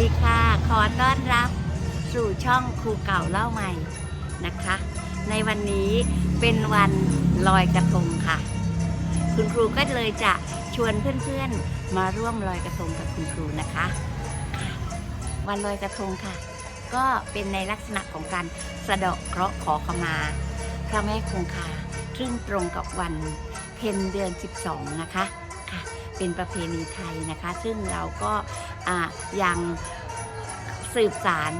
ดีค่ะ ขอต้อนรับสู่ช่องครูเก่าเล่าใหม่นะคะ ในวันนี้เป็นวันลอยกระทงค่ะ คุณครูก็เลยจะชวนเพื่อนๆมาร่วมลอยกระทงกับคุณครูนะคะ วันลอยกระทงค่ะ ก็เป็นในลักษณะของการสะเดาะเคราะห์ขอขมา พระแม่คงคาซึ่งตรงกับวันเพ็ญเดือน 12 นะคะ เป็นประเพณีไทยนะคะ ซึ่งเราก็ยังสืบสาร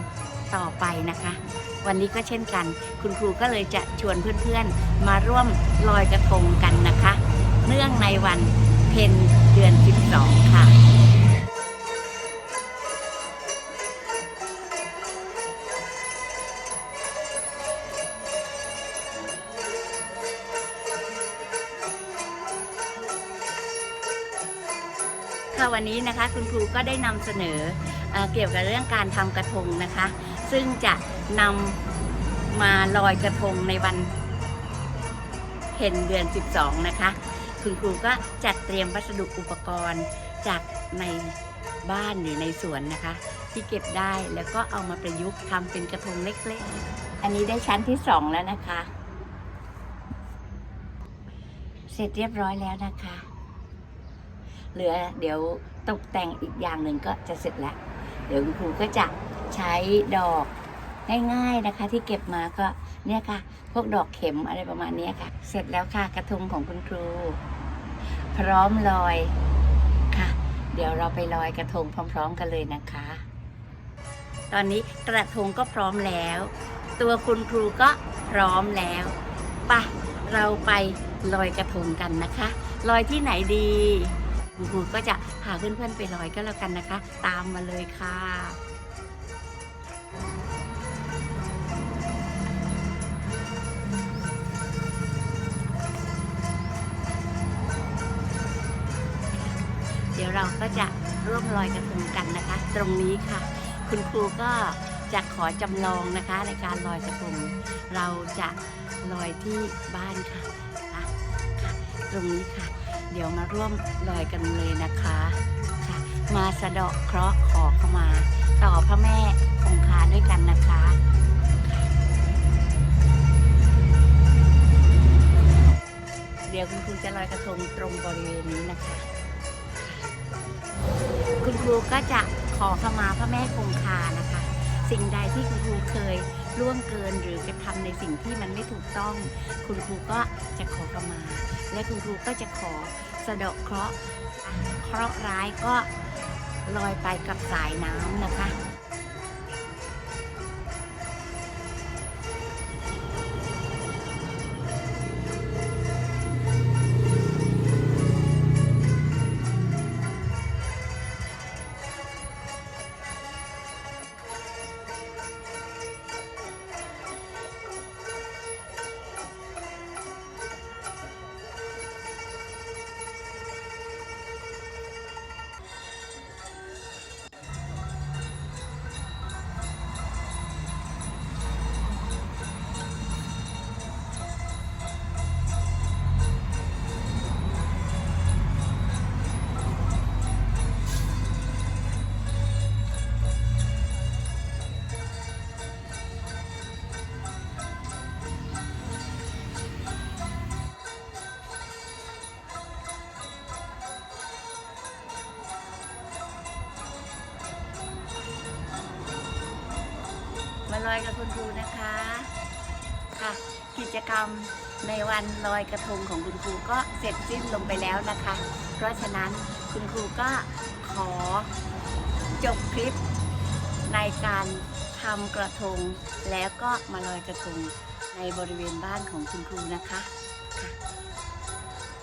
ต่อไปนะคะ วันนี้ก็เช่นกัน คุณครูก็เลยจะชวนเพื่อนๆ มาร่วมลอยกระทงกันนะคะ เนื่องในวันเพ็ญเดือน 12 ค่ะ ค่ะวันนี้นะคะคุณครูก็ได้นำเสนอเอเกี่ยวกับเรื่องการทำกระทงนะคะ ซึ่งจะนำมาลอยกระทงในวันเพ็ญเดือน 12 นะคะ คุณครูก็จัดเตรียมวัสดุอุปกรณ์จากในบ้านหรือในสวนนะคะ ที่เก็บได้แล้วก็เอามาประยุกต์ทำเป็นกระทงเล็กๆ อันนี้ได้ชั้นที่สองแล้วนะคะ เสร็จเรียบร้อยแล้วนะคะ เหลือเดี๋ยวตกแต่งอีกอย่างหนึ่งก็จะเสร็จแล้ว เดี๋ยวคุณครูก็จะใช้ดอกง่ายๆนะคะ ที่เก็บมาก็เนี่ยค่ะ พวกดอกเข็มอะไรประมาณนี้ค่ะ เสร็จแล้วค่ะกระทงของคุณครู พร้อมลอยค่ะ เดี๋ยวเราไปลอยกระทงพร้อม ๆ กันเลยนะคะ ตอนนี้กระทงก็พร้อมแล้ว ตัวคุณครูก็พร้อมแล้วไปะเราไปลอยกระทงกันนะคะ ลอยที่ไหนดี คุณครูก็จะพาเพื่อนๆไปลอยก็แล้วกันนะคะ ตามมาเลยค่ะเดี๋ยวเราก็จะร่วมลอยกระทงกันนะคะ ตรงนี้ค่ะ คุณครูก็จะขอจำลองนะคะในการลอยกระทงเราจะลอยที่บ้านค่ะค่ะคะตรงนี้ค่ะ ดี๋ยวมาร่วมลอยกันเลยนะคะค่ะมาสะเดาะเคราะห์ขอเข้ามา ต่อพระแม่คงคาด้วยกันนะคะเดี๋ยวคุณครูจะลอยกระทงตรงบริเวณนี้นะคะ คุณครูก็จะขอขมาพระแม่คงคานะคะ สิ่งใดที่คุณครูเคย ล่วงเกินหรือกระทำในสิ่งที่มันไม่ถูกต้อง คุณครูก็จะขอกมา และคุณครูก็จะขอสะเดาะเคราะห์เคราะห์ร้ายก็ลอยไปกับสายน้ำนะคะ ลอยกับคุณครูนะคะค่ะกิจกรรมในวันลอยกระทงของคุณครูก็เสร็จสิ้นลงไปแล้วนะคะ เพราะฉะนั้นคุณครูก็ขอจบคลิปในการทำกระทงแล้วก็มาลอยกระทงในบริเวณบ้านของคุณครูนะคะค่ะ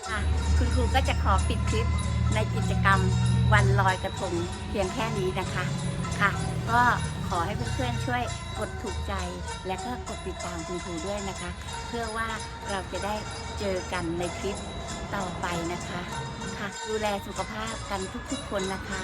ค่ะคุณครูก็จะขอปิดคลิปในกิจกรรมวันลอยกระทงเพียงแค่นี้นะคะ ค่ะ ก็ขอให้เพื่อนๆช่วยกดถูกใจ และก็กดติดตามคุณครูด้วยนะคะ เพื่อว่าเราจะได้เจอกันในคลิปต่อไปนะคะ ค่ะ ดูแลสุขภาพกันทุกๆคนนะคะ